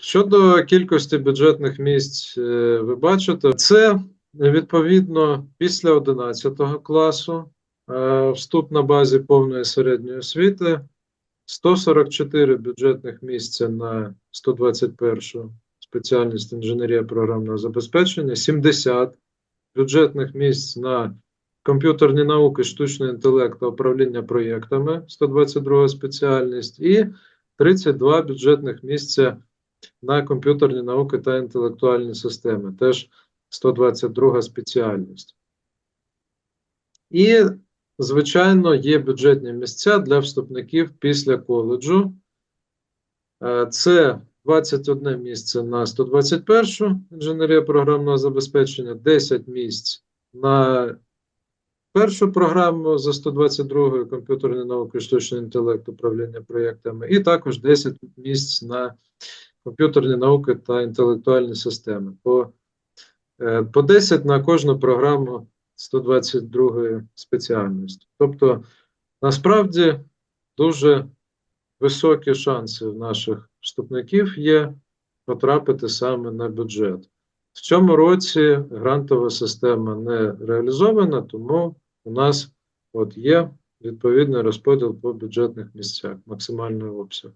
Щодо кількості бюджетних місць, е, ви бачите, це відповідно після 11 класу е, вступ на базі повної середньої освіти, 144 бюджетних місця на 121 спеціальність інженерія програмного забезпечення, 70 бюджетних місць на комп'ютерні науки, штучний інтелект та управління проєктами, 122 спеціальність, і 32 бюджетних місця на комп'ютерні науки та інтелектуальні системи, теж 122 спеціальність. І, звичайно, є бюджетні місця для вступників після коледжу. Е, Це 21 місце на 121 інженерія програмного забезпечення, 10 місць на першу програму за 122 комп'ютерні науки, штучний інтелект, управління проєктами, і також 10 місць на комп'ютерні науки та інтелектуальні системи. По, е, по 10 на кожну програму 122 спеціальності. Тобто, насправді, дуже високі шанси в наших вступників є потрапити саме на бюджет. В цьому році грантова система не реалізована, тому у нас от є відповідний розподіл по бюджетних місцях, максимальний обсяг.